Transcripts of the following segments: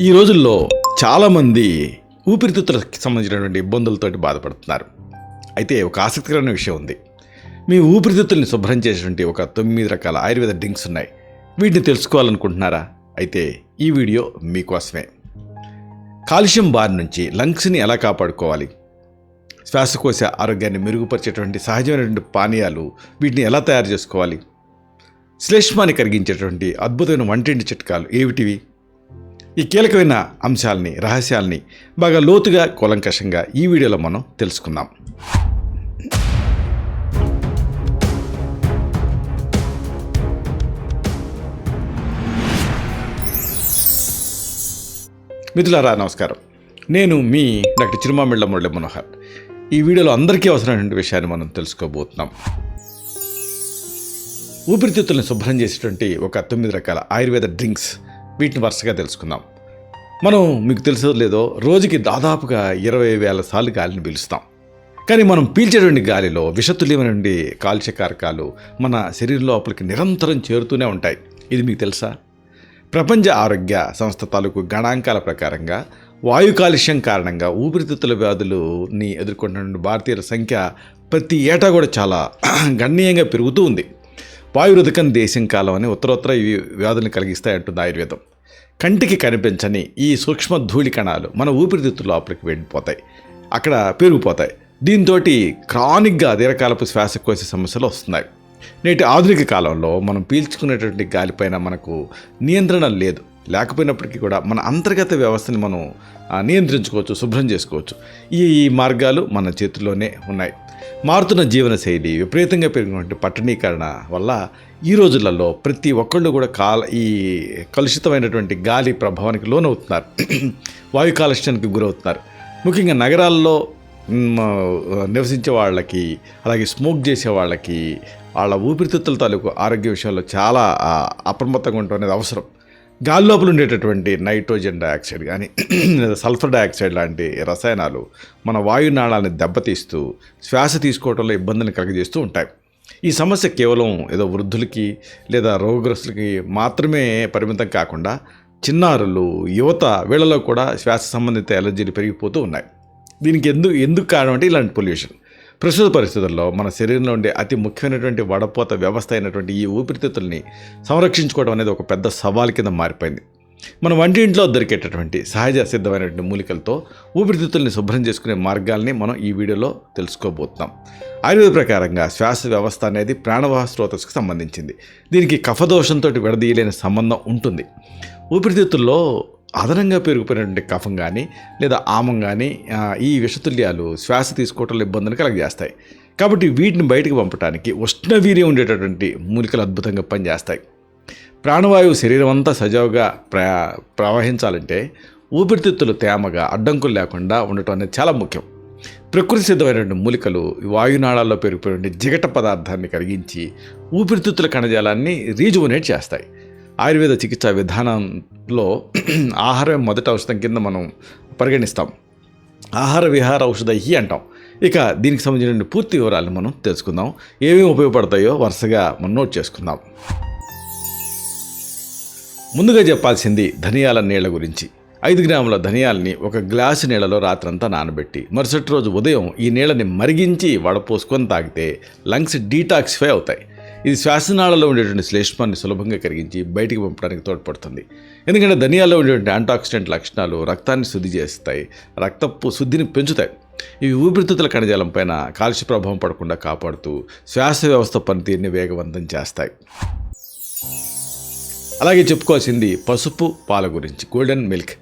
ఈ రోజుల్లో చాలామంది ఊపిరితిత్తులకు సంబంధించినటువంటి ఇబ్బందులతోటి బాధపడుతున్నారు. అయితే ఒక ఆసక్తికరమైన విషయం ఉంది. మీ ఊపిరితిత్తుల్ని శుభ్రం చేసేటువంటి ఒక తొమ్మిది రకాల ఆయుర్వేద డ్రింక్స్ ఉన్నాయి. వీటిని తెలుసుకోవాలనుకుంటున్నారా? అయితే ఈ వీడియో మీకోసమే. కాలుష్యం బారి నుంచి లంగ్స్ని ఎలా కాపాడుకోవాలి? శ్వాసకోశ ఆరోగ్యాన్ని మెరుగుపరిచేటువంటి సహజమైనటువంటి పానీయాలు వీటిని ఎలా తయారు చేసుకోవాలి? శ్లేష్మాన్ని కరిగించేటువంటి అద్భుతమైన వంటింటి చిట్కాలు ఏమిటివి? ఈ కీలకమైన అంశాలని రహస్యాల్ని బాగా లోతుగా కూలంకషంగా ఈ వీడియోలో మనం తెలుసుకుందాం. మిథులారా నమస్కారం. నేను మీ డాక్టర్ చిరుమామిళ్ళ మురళి మనోహర్. ఈ వీడియోలో అందరికీ అవసరమైనటువంటి విషయాన్ని మనం తెలుసుకోబోతున్నాం. ఊపిరితిత్తులను శుభ్రం చేసేటువంటి ఒక తొమ్మిది రకాల ఆయుర్వేద డ్రింక్స్ వీటిని వరుసగా తెలుసుకుందాం. మనం మీకు తెలుసో లేదో రోజుకి దాదాపుగా ఇరవై వేల సార్లు గాలిని పీలుస్తాం కానీ మనం పీల్చేటువంటి గాలిలో విషతుల్యమైనటువంటి కాలుష్యకారకాలు మన శరీరం లోపలికి నిరంతరం చేరుతూనే ఉంటాయి. ఇది మీకు తెలుసా? ప్రపంచ ఆరోగ్య సంస్థ తాలూకు గణాంకాల ప్రకారంగా వాయు కాలుష్యం కారణంగా ఊపిరితిత్తుల వ్యాధులని ఎదుర్కొంటున్న భారతీయుల సంఖ్య ప్రతి ఏటా కూడా చాలా గణనీయంగా పెరుగుతూ ఉంది. వాయురుదకం దేశం కాలం అని ఉత్తరోత్తర ఈ వ్యాధులను కలిగిస్తాయంటుంది ఆయుర్వేదం. కంటికి కనిపించని ఈ సూక్ష్మ ధూళి కణాలు మన ఊపిరితిత్తుల లోపలికి వెళ్ళిపోతాయి. అక్కడ పెరిగిపోతాయి దీంతో క్రానిక్గా దీర్ఘకాలపు శ్వాసకోశ సమస్యలు వస్తున్నాయి. నేటి ఆధునిక కాలంలో మనం పీల్చుకునేటువంటి గాలిపైన మనకు నియంత్రణ లేదు. లేకపోయినప్పటికీ కూడా మన అంతర్గత వ్యవస్థని మనం నియంత్రించుకోవచ్చు శుభ్రం చేసుకోవచ్చు. ఈ ఈ మార్గాలు మన చేతుల్లోనే ఉన్నాయి. మారుతున్న జీవనశైలి విపరీతంగా పెరిగినటువంటి పట్టణీకరణ వల్ల ఈ రోజులలో ప్రతి ఒక్కళ్ళు కూడా కాల ఈ కలుషితమైనటువంటి గాలి ప్రభావానికి లోనవుతున్నారు. వాయు కాలుష్యానికి గురవుతున్నారు. ముఖ్యంగా నగరాల్లో నివసించే వాళ్ళకి అలాగే స్మోక్ చేసే వాళ్ళకి వాళ్ళ ఊపిరితిత్తుల తాలూకు ఆరోగ్య విషయంలో చాలా అప్రమత్తంగా ఉండటం అనేది అవసరం. గాలి లోపల ఉండేటటువంటి నైట్రోజన్ డయాక్సైడ్ కానీ లేదా సల్ఫర్ డయాక్సైడ్ లాంటి రసాయనాలు మన వాయునాళాన్ని దెబ్బతీస్తూ శ్వాస తీసుకోవడంలో ఇబ్బందిని కలగజేస్తూ ఉంటాయి. ఈ సమస్య కేవలం ఏదో వృద్ధులకి లేదా రోగగ్రస్తులకి మాత్రమే పరిమితం కాకుండా చిన్నారులు యువత వీళ్ళలో కూడా శ్వాస సంబంధిత ఎలర్జీలు పెరిగిపోతూ ఉన్నాయి. దీనికి ఎందుకు ఎందుకు కారణం అంటే ఇలాంటి పొల్యూషన్. ప్రస్తుత పరిస్థితుల్లో మన శరీరంలో ఉండే అతి ముఖ్యమైనటువంటి వడపోత వ్యవస్థ అయినటువంటి ఈ ఊపిరితిత్తుల్ని సంరక్షించుకోవడం అనేది ఒక పెద్ద సవాల్ కింద మారిపోయింది. మన వంటింట్లో దొరికేటటువంటి సహజ సిద్ధమైనటువంటి మూలికలతో ఊపిరితిత్తుల్ని శుభ్రం చేసుకునే మార్గాల్ని మనం ఈ వీడియోలో తెలుసుకోబోతున్నాం. ఆయుర్వేద ప్రకారంగా శ్వాస వ్యవస్థ అనేది ప్రాణవాహ స్రోతస్కు సంబంధించింది. దీనికి కఫదోషంతో విడదీయలేని సంబంధం ఉంటుంది. ఊపిరితిత్తుల్లో అదనంగా పెరిగిపోయినటువంటి కఫం కానీ లేదా ఆమం కానీ ఈ విషతుల్యాలు శ్వాస తీసుకోవటంలో ఇబ్బందులు కలగజేస్తాయి. కాబట్టి వీటిని బయటకు పంపడానికి ఉష్ణవీర్యం ఉండేటటువంటి మూలికలు అద్భుతంగా పనిచేస్తాయి. ప్రాణవాయువు శరీరం అంతా సజావుగా ప్ర ప్రవహించాలంటే ఊపిరితిత్తులు తేమగా అడ్డంకులు లేకుండా ఉండటం అనేది చాలా ముఖ్యం. ప్రకృతి సిద్ధమైనటువంటి మూలికలు వాయునాళాల్లో పెరిగిపోయిన జిగట పదార్థాన్ని కరిగించి ఊపిరితిత్తుల కణజాలాన్ని రీజువనేట్ చేస్తాయి. ఆయుర్వేద చికిత్సా విధానంలో ఆహారం మొదటి ఔషధం కింద మనం పరిగణిస్తాం. ఆహార విహార ఔషధ హి అంటాం. ఇక దీనికి సంబంధించిన పూర్తి వివరాలను మనం తెలుసుకుందాం. ఏమేమి ఉపయోగపడతాయో వరుసగా మనం నోట్ చేసుకుందాం. ముందుగా చెప్పాల్సింది ధనియాల నీళ్ళ గురించి. ఐదు గ్రాముల ధనియాలని ఒక గ్లాసు నీళ్ళలో రాత్రంతా నానబెట్టి మరుసటి రోజు ఉదయం ఈ నీళ్ళని మరిగించి వడపోసుకొని తాగితే లంగ్స్ డీటాక్సిఫై అవుతాయి. ఇది శ్వాసనాళలో ఉండేటువంటి శ్లేష్మాన్ని సులభంగా కరిగించి బయటికి పంపడానికి తోడ్పడుతుంది. ఎందుకంటే ధనియాల్లో ఉండేటువంటి యాంటాక్సిడెంట్ లక్షణాలు రక్తాన్ని శుద్ధి చేస్తాయి రక్తపు శుద్ధిని పెంచుతాయి. ఇవి ఊపిరితిత్తుల కణజాలం పైన కాలుష్య ప్రభావం పడకుండా కాపాడుతూ శ్వాస వ్యవస్థ పనితీరుని వేగవంతం చేస్తాయి. అలాగే చెప్పుకోవాల్సింది పసుపు పాల గురించి గోల్డెన్ మిల్క్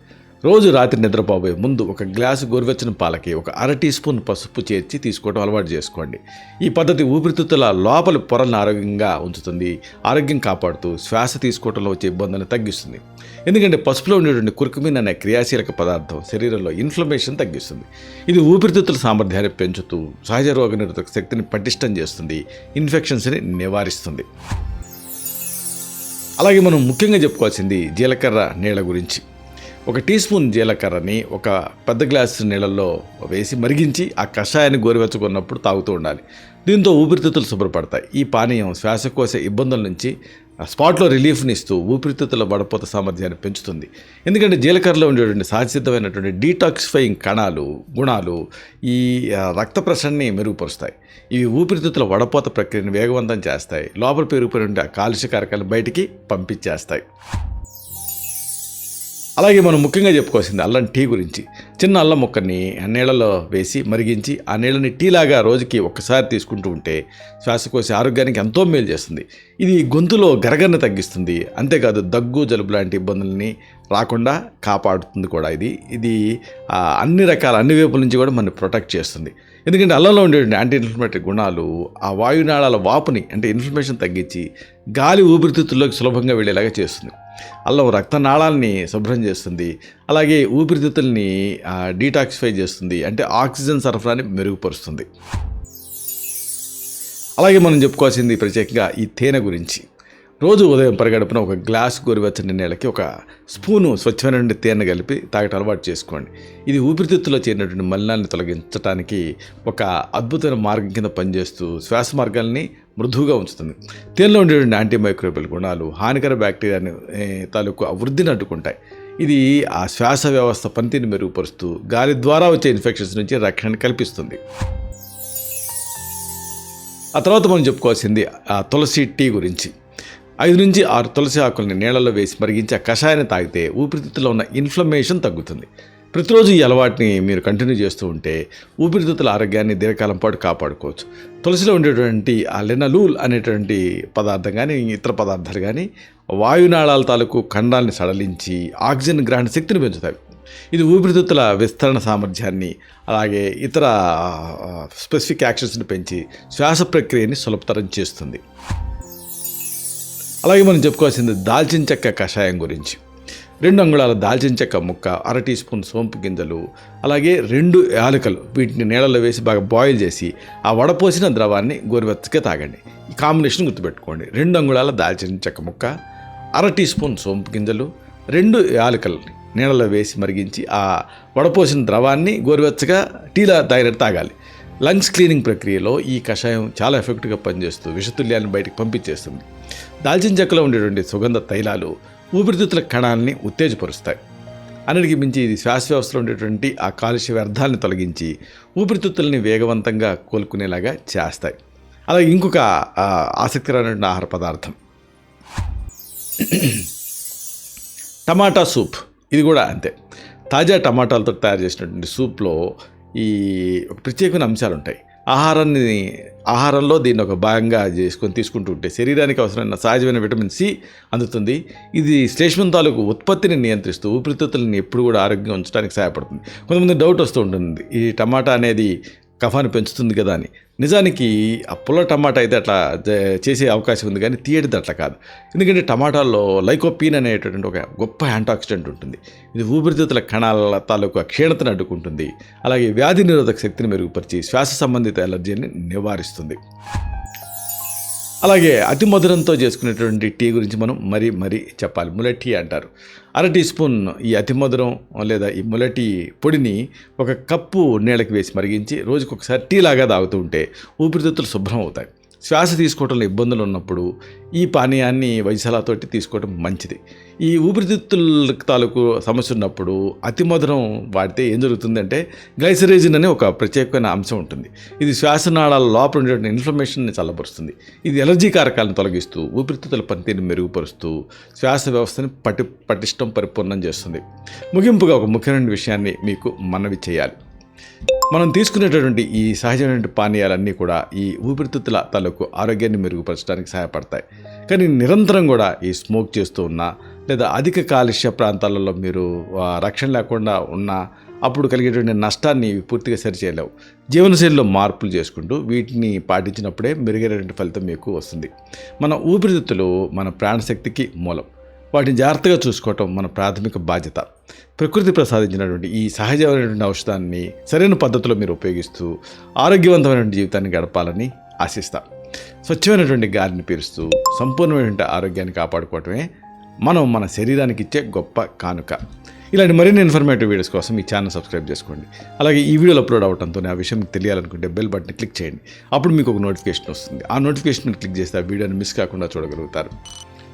రోజు రాత్రి నిద్రపోబోయే ముందు ఒక గ్లాసు గోరువెచ్చని పాలకి ఒక అర టీ స్పూన్ పసుపు చేర్చి తీసుకోవడం అలవాటు చేసుకోండి. ఈ పద్ధతి ఊపిరితిత్తుల లోపలి పొరలను ఆరోగ్యంగా ఉంచుతుంది. ఆరోగ్యం కాపాడుతూ శ్వాస తీసుకోవడంలో వచ్చే ఇబ్బందులను తగ్గిస్తుంది. ఎందుకంటే పసుపులో ఉండేటువంటి కుర్కుమిన్ అనే క్రియాశీలక పదార్థం శరీరంలో ఇన్ఫ్లమేషన్ తగ్గిస్తుంది. ఇది ఊపిరితిత్తుల సామర్థ్యాన్ని పెంచుతూ సహజ రోగ నిరోధక శక్తిని పటిష్టం చేస్తుంది. ఇన్ఫెక్షన్స్ని నివారిస్తుంది. అలాగే మనం ముఖ్యంగా చెప్పుకోవాల్సింది జీలకర్ర నీళ్ళ గురించి. ఒక టీ స్పూన్ జీలకర్రని ఒక పెద్ద గ్లాసు నీళ్ళల్లో వేసి మరిగించి ఆ కషాయాన్ని గోరువెచ్చుకున్నప్పుడు తాగుతూ ఉండాలి. దీంతో ఊపిరితిత్తులు శుభ్రపడతాయి. ఈ పానీయం శ్వాసకోశ ఇబ్బందుల నుంచి స్పాట్లో రిలీఫ్ని ఇస్తూ ఊపిరితిత్తుల వడపోత సామర్థ్యాన్ని పెంచుతుంది. ఎందుకంటే జీలకర్రలో ఉండేటువంటి సహజసిద్ధమైనటువంటి డీటాక్సిఫైయింగ్ కణాలు గుణాలు ఈ రక్త ప్రసరణని మెరుగుపరుస్తాయి. ఇవి ఊపిరితిత్తుల వడపోత ప్రక్రియను వేగవంతం చేస్తాయి. లోపల పెరిగిపోయిన కాలుష్య కారకాలు బయటికి పంపించేస్తాయి. అలాగే మనం ముఖ్యంగా చెప్పుకోవాల్సింది అల్లం టీ గురించి. చిన్న అల్లం ముక్కని నీళ్ళలో వేసి మరిగించి ఆ నీళ్ళని టీలాగా రోజుకి ఒక్కసారి తీసుకుంటూ ఉంటే శ్వాసకోశ ఆరోగ్యానికి ఎంతో మేలు చేస్తుంది. ఇది గొంతులో గరగరని తగ్గిస్తుంది. అంతేకాదు దగ్గు జలుబు లాంటి ఇబ్బందులని రాకుండా కాపాడుతుంది కూడా ఇది. ఇది అన్ని రకాల అన్ని వైపుల నుంచి కూడా మనని ప్రొటెక్ట్ చేస్తుంది. ఎందుకంటే అల్లంలో ఉండే యాంటీ ఇన్ఫ్లమేటరీ గుణాలు ఆ వాయునాళాల వాపుని అంటే ఇన్ఫ్లమేషన్ తగ్గించి గాలి ఊపిరితిత్తుల్లోకి సులభంగా వెళ్ళేలాగా చేస్తుంది. అల్లం రక్తనాళాలని శుభ్రం చేస్తుంది. అలాగే ఊపిరితిత్తుల్ని డీటాక్సిఫై చేస్తుంది. అంటే ఆక్సిజన్ సరఫరాని మెరుగుపరుస్తుంది. అలాగే మనం చెప్పుకోవాల్సింది ప్రత్యేకంగా ఈ తేనె గురించి. రోజు ఉదయం పరిగడుపున ఒక గ్లాస్ గోరువెచ్చని నీళ్ళకి ఒక స్పూను స్వచ్ఛమైనటువంటి తేనె కలిపి తాగటం అలవాటు చేసుకోండి. ఇది ఊపిరితిత్తులో చేరినటువంటి మలినాన్ని తొలగించడానికి ఒక అద్భుతమైన మార్గం కింద పనిచేస్తూ శ్వాస మార్గాల్ని మృదువుగా ఉంచుతుంది. తేనెలో ఉండేటువంటి యాంటీమైక్రోబియల్ గుణాలు హానికర బ్యాక్టీరియాని తాలూకు వృద్ధిని అడ్డుకుంటాయి. ఇది ఆ శ్వాస వ్యవస్థ పనితీరుని మెరుగుపరుస్తూ గాలి ద్వారా వచ్చే ఇన్ఫెక్షన్స్ నుంచి రక్షణ కల్పిస్తుంది. ఆ తర్వాత మనం చెప్పుకోవాల్సింది ఆ తులసి టీ గురించి. ఐదు నుంచి ఆరు తులసి ఆకుల్ని నీళ్ళలో వేసి మరిగించి ఆ కషాయాన్ని తాగితే ఊపిరితిత్తులో ఉన్న ఇన్ఫ్లమేషన్ తగ్గుతుంది. ప్రతిరోజు ఈ అలవాటుని మీరు కంటిన్యూ చేస్తూ ఉంటే ఊపిరితిత్తుల ఆరోగ్యాన్ని దీర్ఘకాలం పాటు కాపాడుకోవచ్చు. తులసిలో ఉండేటువంటి ఆ లెనలూల్ అనేటువంటి పదార్థం కానీ ఇతర పదార్థాలు కానీ వాయునాళాల తాలూకు ఖండాల్ని సడలించి ఆక్సిజన్ గ్రహణ శక్తిని పెంచుతాయి. ఇది ఊపిరితిత్తుల విస్తరణ సామర్థ్యాన్ని అలాగే ఇతర స్పెసిఫిక్ యాక్షన్స్ని పెంచి శ్వాస ప్రక్రియని సులభతరం చేస్తుంది. అలాగే మనం చెప్పుకోవాల్సింది దాల్చిన చెక్క కషాయం గురించి. రెండు అంగుళాల దాల్చిన చెక్క ముక్క అర టీ స్పూన్ సోంపు గింజలు అలాగే రెండు యాలకలు. వీటిని నీళ్ళలో వేసి బాగా బాయిల్ చేసి ఆ వడపోసిన ద్రవాన్ని గోరువెచ్చగా తాగండి. ఈ కాంబినేషన్ గుర్తుపెట్టుకోండి. రెండు అంగుళాల దాల్చిన చెక్క ముక్క అర టీ స్పూన్ సోంపు గింజలు రెండు యాలకల్ని నీళ్ళలో వేసి మరిగించి ఆ వడపోసిన ద్రవాన్ని గోరువెచ్చగా టీలా తాగినట్టు తాగాలి. లంగ్స్ క్లీనింగ్ ప్రక్రియలో ఈ కషాయం చాలా ఎఫెక్ట్గా పనిచేస్తూ విషతుల్యాన్ని బయటకు పంపించేస్తుంది. దాల్చిన చెక్కలో ఉండేటువంటి సుగంధ తైలాలు ఊపిరితిత్తుల కణాలని ఉత్తేజపరుస్తాయి. అన్నిటికీ మించి ఇది శ్వాస వ్యవస్థలో ఉండేటువంటి ఆ కాలుష్య వ్యర్థాలను తొలగించి ఊపిరితిత్తుల్ని వేగవంతంగా కోలుకునేలాగా చేస్తాయి. అలాగే ఇంకొక ఆసక్తికరమైన ఆహార పదార్థం. Tomato soup. ఇది కూడా అంతే. తాజా టమాటాలతో తయారు చేసినటువంటి సూప్లో ఈ ప్రత్యేకమైన అంశాలు ఉంటాయి ఆహారాన్ని ఆహారంలో దీన్ని ఒక భాగంగా చేసుకొని తీసుకుంటూ ఉంటే శరీరానికి అవసరమైన సహజమైన విటమిన్ సి అందుతుంది. ఇది శ్లేష్మం తాలూకు ఉత్పత్తిని నియంత్రిస్తూ ఊపిరితిత్తులని ఎప్పుడు కూడా ఆరోగ్యంగా ఉంచడానికి సహాయపడుతుంది. కొంతమంది డౌట్ వస్తూ ఉంటుంది. ఈ టమాటా అనేది కఫాన్ని పెంచుతుంది కదా అని. నిజానికి ఆ పుల్ల టమాటా అయితే అట్లా చేసే అవకాశం ఉంది కానీ తీయటిది అట్లా కాదు. ఎందుకంటే టమాటాల్లో లైకోపీన్ అనేటటువంటి ఒక గొప్ప యాంటాక్సిడెంట్ ఉంటుంది. ఇది ఊపిరితిత్తుల కణాల తాలూకు క్షీణతను అడ్డుకుంటుంది. అలాగే వ్యాధి నిరోధక శక్తిని మెరుగుపరిచి శ్వాస సంబంధిత ఎలర్జీని నివారిస్తుంది. అలాగే అతి మధురంతో చేసుకునేటువంటి టీ గురించి మనం మరీ మరీ చెప్పాలి. ములెట్ టీ అంటారు. అర టీ స్పూన్ ఈ అతి మధురం లేదా ఈ ములటి పొడిని ఒక కప్పు నీళ్ళకి వేసి మరిగించి రోజుకొకసారి టీ లాగా తాగుతూ ఉంటే ఊపిరితిత్తులు శుభ్రం అవుతాయి. శ్వాస తీసుకోవడంలో ఇబ్బందులు ఉన్నప్పుడు ఈ పానీయాన్ని వైశాలతోటి తీసుకోవడం మంచిది. ఈ ఊపిరితిత్తుల తాలూకు సమస్య ఉన్నప్పుడు అతి మధురం వాడితే ఏం జరుగుతుందంటే గ్లైసరేజిన్ అనే ఒక ప్రత్యేకమైన అంశం ఉంటుంది. ఇది శ్వాసనాళాల లోపల ఉండేటువంటి ఇన్ఫ్లమేషన్ని చల్లబరుస్తుంది. ఇది ఎలర్జీ కారకాలను తొలగిస్తూ ఊపిరితిత్తుల పనితీరుని మెరుగుపరుస్తూ శ్వాస వ్యవస్థని పటి పటిష్టం పరిపూర్ణం చేస్తుంది. ముగింపుగా ఒక ముఖ్యమైన విషయాన్ని మీకు మనవి చేయాలి. మనం తీసుకునేటటువంటి ఈ సహజమైనటువంటి పానీయాలన్నీ కూడా ఈ ఊపిరితిత్తుల తాలూకు ఆరోగ్యాన్ని మెరుగుపరచడానికి సహాయపడతాయి. కానీ నిరంతరం కూడా ఈ స్మోక్ చేస్తూ ఉన్నా లేదా అధిక కాలుష్య ప్రాంతాలలో మీరు రక్షణ లేకుండా ఉన్నా అప్పుడు కలిగేటువంటి నష్టాన్ని పూర్తిగా సరిచేయలేవు. జీవనశైలిలో మార్పులు చేసుకుంటూ వీటిని పాటించినప్పుడే మెరుగైనటువంటి ఫలితం మీకు వస్తుంది. మన ఊపిరితిత్తులు మన ప్రాణశక్తికి మూలం. వాటిని జాగ్రత్తగా చూసుకోవటం మన ప్రాథమిక బాధ్యత. ప్రకృతి ప్రసాదించినటువంటి ఈ సహజమైనటువంటి ఔషధాన్ని సరైన పద్ధతిలో మీరు ఉపయోగిస్తూ ఆరోగ్యవంతమైనటువంటి జీవితాన్ని గడపాలని ఆశిస్తాం. స్వచ్ఛమైనటువంటి గాలిని పీలుస్తూ సంపూర్ణమైనటువంటి ఆరోగ్యాన్ని కాపాడుకోవటమే మనం మన శరీరానికి ఇచ్చే గొప్ప కానుక. ఇలాంటి మరిన్ని ఇన్ఫర్మేటివ్ వీడియోస్ కోసం ఈ ఛానల్ సబ్స్క్రైబ్ చేసుకోండి. అలాగే ఈ వీడియోలు అప్లోడ్ అవడంతో ఆ విషయం మీకు తెలియాలనుకుంటే బెల్ బటన్ క్లిక్ చేయండి. అప్పుడు మీకు ఒక నోటిఫికేషన్ వస్తుంది. ఆ నోటిఫికేషన్ క్లిక్ చేస్తే ఆ వీడియోని మిస్ కాకుండా చూడగలుగుతారు.